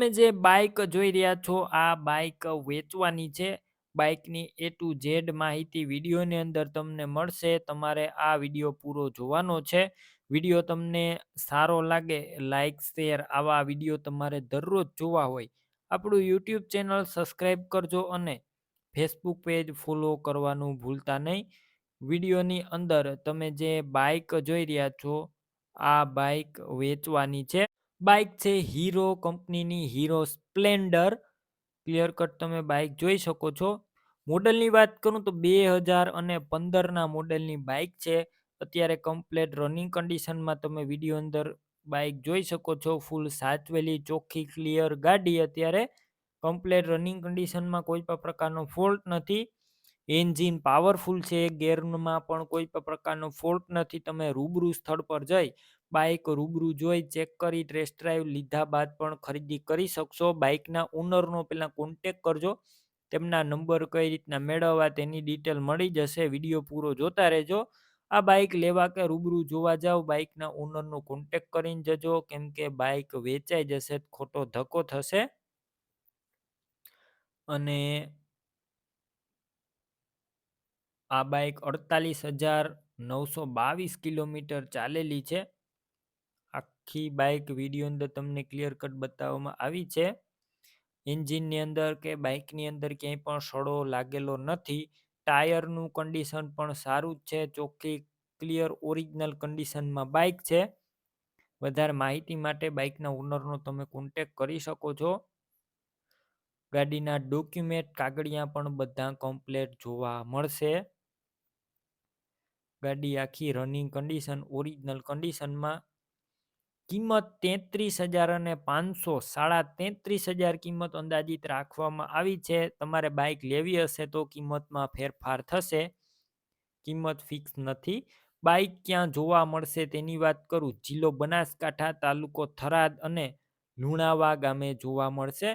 તમે જે બાઇક જોઈ રહ્યા છો, આ બાઈક વેચવાની છે. બાઈકની એ ટુ ઝેડ માહિતી વિડીયોની અંદર તમને મળશે. તમારે આ વીડિયો પૂરો જોવાનો છે. વીડિયો તમને સારો લાગે, લાઇક, શેર આવા વીડિયો તમારે દરરોજ જોવા હોય. આપણું યુટ્યુબ ચેનલ સબસ્ક્રાઈબ કરજો અને ફેસબુક પેજ ફોલો કરવાનું ભૂલતા નહીં. વિડીયોની અંદર તમે જે બાઇક જોઈ રહ્યા છો, આ બાઈક વેચવાની છે. બાઈક છે, હીરો કંપનીની હીરો સ્પ્લેન્ડર. ક્લિયર કટ તમે બાઇક જોઈ શકો છો. મોડલની વાત કરું તો બે હજાર અને પંદરના મોડલની બાઈક છે. અત્યારે કમ્પ્લેટ રનિંગ કન્ડિશનમાં તમે વીડિયો અંદર બાઇક જોઈ શકો છો. ફૂલ સાચવેલી, ચોખ્ખી ક્લિયર ગાડી અત્યારે. કમ્પ્લેટ રનિંગ કન્ડિશનમાં કોઈ પણ પ્રકારનો ફોલ્ટ નથી. એન્જિન પાવરફુલ છે ગેરમાં પણ કોઈ પણ પ્રકારનો ફોલ્ટ નથી. તમે રૂબરૂ સ્થળ પર જઈ બાઇક રૂબરૂ જોઈ ચેક કરી, ટેસ્ટ ડ્રાઈવ લીધા બાદ પણ ખરીદી કરી શકશો. બાઇકના ઓનરનો પહેલાં કોન્ટેક કરજો. તેમના નંબર કઈ રીતના મેળવવા તેની ડિટેલ મળી જશે. વીડિયો પૂરો જોતા રહેજો. આ બાઇક લેવા કે રૂબરૂ જોવા જાઓ બાઇકના ઓનરનો કોન્ટેક કરીને જજો. કેમ કે બાઇક વેચાઈ જશે, ખોટો ધક્કો થશે. અને આ બાઇક અડતાલીસ હજાર નવસો બાવીસ કિલોમીટર ચાલેલી છે. આખી બાઇક વીડિયો અંદર તમને ક્લિયર કટ બતાવવામાં આવી છે. એન્જિનની અંદર કે બાઇકની અંદર ક્યાંય પણ સડો લાગેલો નથી. ટાયરનું કન્ડિશન પણ સારું જ છે, ચોખ્ખી ક્લિયર ઓરિજિનલ કન્ડિશનમાં બાઇક છે. વધારે માહિતી માટે બાઇકના ઓનરનો તમે કોન્ટેક કરી શકો છો. ગાડીના ડોક્યુમેન્ટ કાગળિયા પણ બધા કમ્પ્લેટ જોવા મળશે. ગાડી આખી રનિંગ કન્ડિશન ઓરિજિનલ કન્ડિશનમાં કિંમત તેત્રીસ હજાર અને પાંચસો સાડા તેત્રીસ હજાર કિંમત અંદાજિત રાખવામાં આવી છે. તમારે બાઇક લેવી હશે તો કિંમતમાં ફેરફાર થશે. કિંમત ફિક્સ નથી. બાઇક ક્યાં જોવા મળશે તેની વાત કરું. જિલ્લો બનાસકાંઠા, તાલુકો થરાદ અને લુણાવા ગામે જોવા મળશે.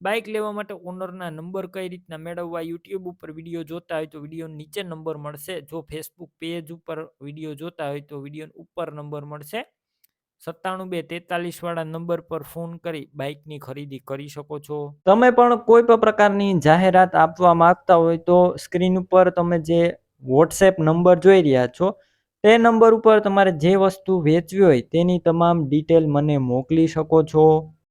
બાઇક લેવા માટે ઓનરના નંબર કઈ રીતના મેળવવા યુટ્યુબ ઉપર વીડિયો જોતા હોય તો વીડિયો નીચે નંબર મળશે. જો ફેસબુક પેજ ઉપર વીડિયો જોતા હોય તો વીડિયો ઉપર નંબર મળશે. સત્તાણું બે તેતાલીસ વાળા નંબર પર ફોન કરી બાઇકની ખરીદી કરી શકો છો. તમે પણ કોઈ પણ પ્રકારની જાહેરાત આપવા માંગતા હોય તો સ્ક્રીન ઉપર તમે જે વોટ્સએપ નંબર જોઈ રહ્યા છો, તે નંબર ઉપર તમારે જે વસ્તુ વેચવી હોય તેની તમામ ડિટેલ મને મોકલી શકો છો.